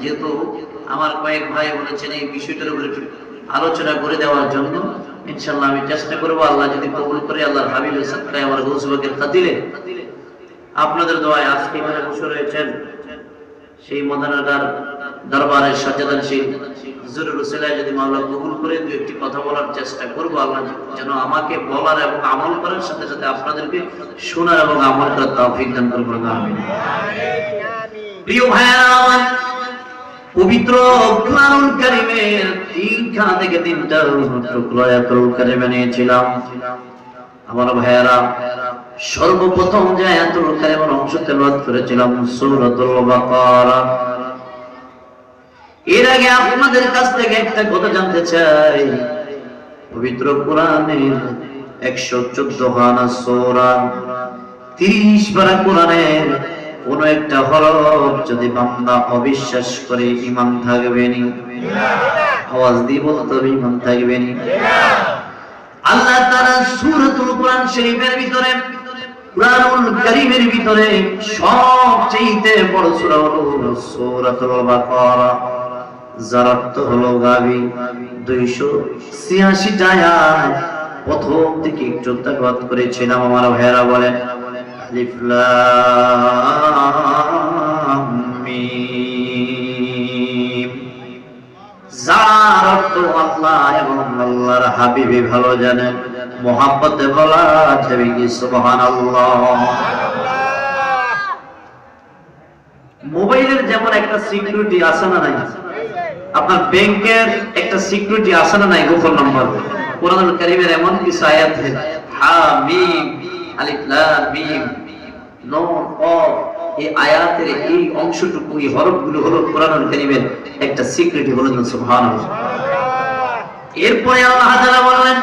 যেহেতু আমার কয়েক ভাই বলেছেন এই বিষয়টার উপরে আলোচনা করে দেওয়ার জন্য ইনশাল্লাহ আমি চেষ্টা করব আল্লাহ যদি কবুল করে আল্লাহর হাবিব সাতটায় আমার গৌসবাকের খাতিলে আপনাদের দোয়ায় আজকে এখানে বসে রয়েছেন সেই মদানাদার দরবারের সচেতনশীল হুজুরের রসিলায় যদি মামলা কবুল করে দু একটি কথা বলার চেষ্টা করব। আল্লাহ যেন আমাকে বলার এবং আমল করার সাথে সাথে আপনাদেরকে শোনার এবং আমল করার তৌফিক দান করবেন আমিন। প্রিয় আমার, পবিত্র কোরআনুল কারীমের তিনখানা থেকে তিনটা টুকরো আয়াতুল কারীমে নিয়েছিলাম আমার ভাইয়েরা, সর্বপ্রথম যে আয়াতুল কারীমের অংশ তেলাওয়াত করেছিলাম সূরাতুল বাকারা। এর আগে আপনাদের কাছ থেকে একটা কথা জানতে চাই। পবিত্র কোরআনের একশো চোদ্দ খানা সোরা, তিরিশ পারা কোরআনের কোন একটা হরফ যদি বান্দা অবিশ্বাস করে ইমান থাকবে নি? আওয়াজ দিয়ে বলতে হবে ইমান থাকবে নি? আল্লাহ তারা সূরাতুল কোরআন শরীফের ভিতরে, কোরআনুল কারীমের ভিতরে সবচেয়ে বড় সূরা হলো সূরাতুল বাকারা। যার অর্থ হলো গাবি। দুইশো ছিয়াশি আয়াত প্রথম থেকে একটু তাকাত করেছিলাম, আমার ভাইয়েরা বলেন। আলিফ লাম মিম যার অর্থ এবং আল্লাহর হাবিবি ভালো জানেন। মোহাম্মতে বলা যাবে কি সুবহানাল্লাহ। মোবাইলের যেমন একটা সিকিউরিটি আছে না নাই? আপনার ব্যাংকের একটা সিকিউরিটি আছে না নাই? গোপন নম্বর? কোরআনুল কারীমের এমন কিছু আয়াত আছে হা। মিম আলিফ, লাম, মিম, নুন, কফ, এই আয়াতের এই অংশটুকু, এই হরফগুলো হলো কোরআনুল কারীমের একটা সিক্রেট বলেন সুবহানাল্লাহ। এরপরে আল্লাহ তাআলা বলেন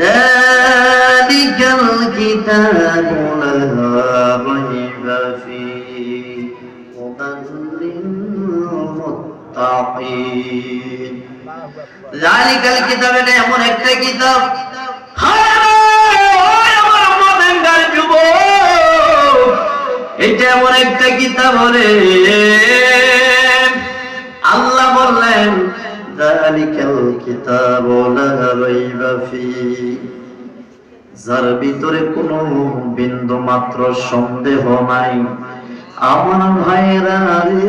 যালিকাল কিতাবু লা রাইবা ফিহি হুদাল মুত্তাকিন। যালিকাল কিতাবে এমন একটা কিতাব এটা এমন একটা কিতাব রে আল্লাহ বললেন, যালিকাল কিতাবু লা রাইবা ফীহ যার ভিতরে কোনো বিন্দু মাত্র সন্দেহ নাই। আমার ভাইরা রে,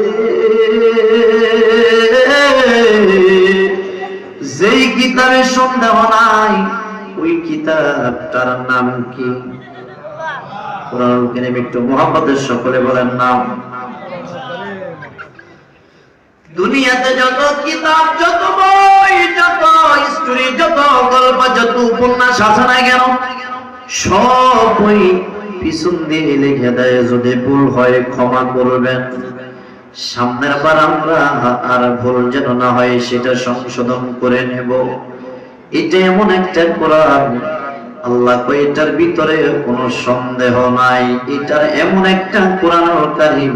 যেই কিতাবে সন্দেহ নাই, ওই কিতাবটার নাম কি? মোহাম্মদের সকলে বলেন দুনিয়াতে যত কিতাব, যত বই, যত স্টোরি, যত গল্প, যত উপন্যাস আছে না কেন, সব পিছন দিয়ে লিখে দেয়, যদি ভুল হয় ক্ষমা করবেন। সামনের বার আমরা আর ভুল যেন না হয়, সেটা সংশোধন করে নেব। এটা এমন একটা কোরআন। আল্লাহ এটার ভিতরে কোনো সন্দেহ নাই। এটার এমন একটা কোরআন কারিম,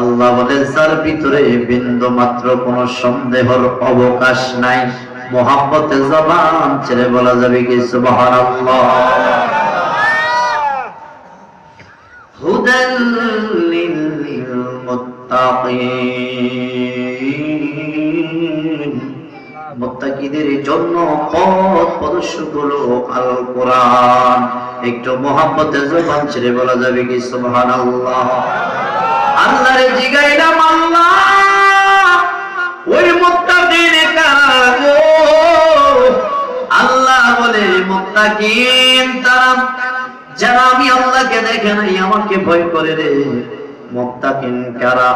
আল্লাহ বলে, যার ভিতরে বিন্দু মাত্র কোনো সন্দেহর অবকাশ নাই। মোহাম্মতে জবান ছেড়ে বলা যাবে কি, সুবহানাল্লাহ। হুদাল লিল মুত্তাকিন মুত্তাকিদের জন্য একটু মোহাম্মতে জবান ছেড়ে বলা যাবে কি সুবহানাল্লাহ? আল্লাহরে জিগাইলাম আল্লাহ। আল্লাহ বলে মুত্তাকিন তারা যারা আমি আল্লাহকে দেখে নাই, আমাকে ভয় করে রে। মুত্তাকিন কারা?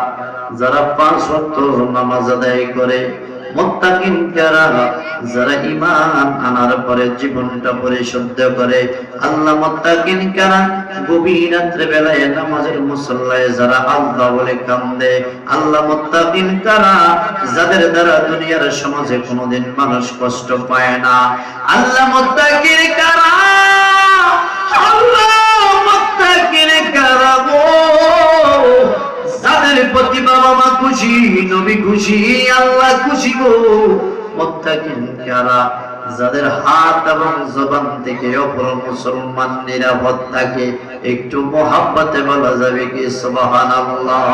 যারা পাঁচ ওয়াক্ত নামাজ আদায় করে যারা ঈমান আনার পরে জীবনটা পরিশুদ্ধ করে, আল্লাহ কারা? গভীর বেলায় নামাজের মুসল্লায় যারা আল্লাহ বলে কান্দে, আল্লাহ মুত্তাকিন কারা? যাদের দ্বারা দুনিয়ার সমাজে কোনোদিন মানুষ কষ্ট পায় না। আল্লাহ মুত্তাকিন কারা? খুশি, নবী খুশি, আল্লাহ খুশি গো। মুত্তাকিন কারা যাদের হাত এবং জবান থেকে অপর মুসলমান নিরাপদ থাকে, একটু মোহাব্বতে বলা যাবে কি সুবহানাল্লাহ।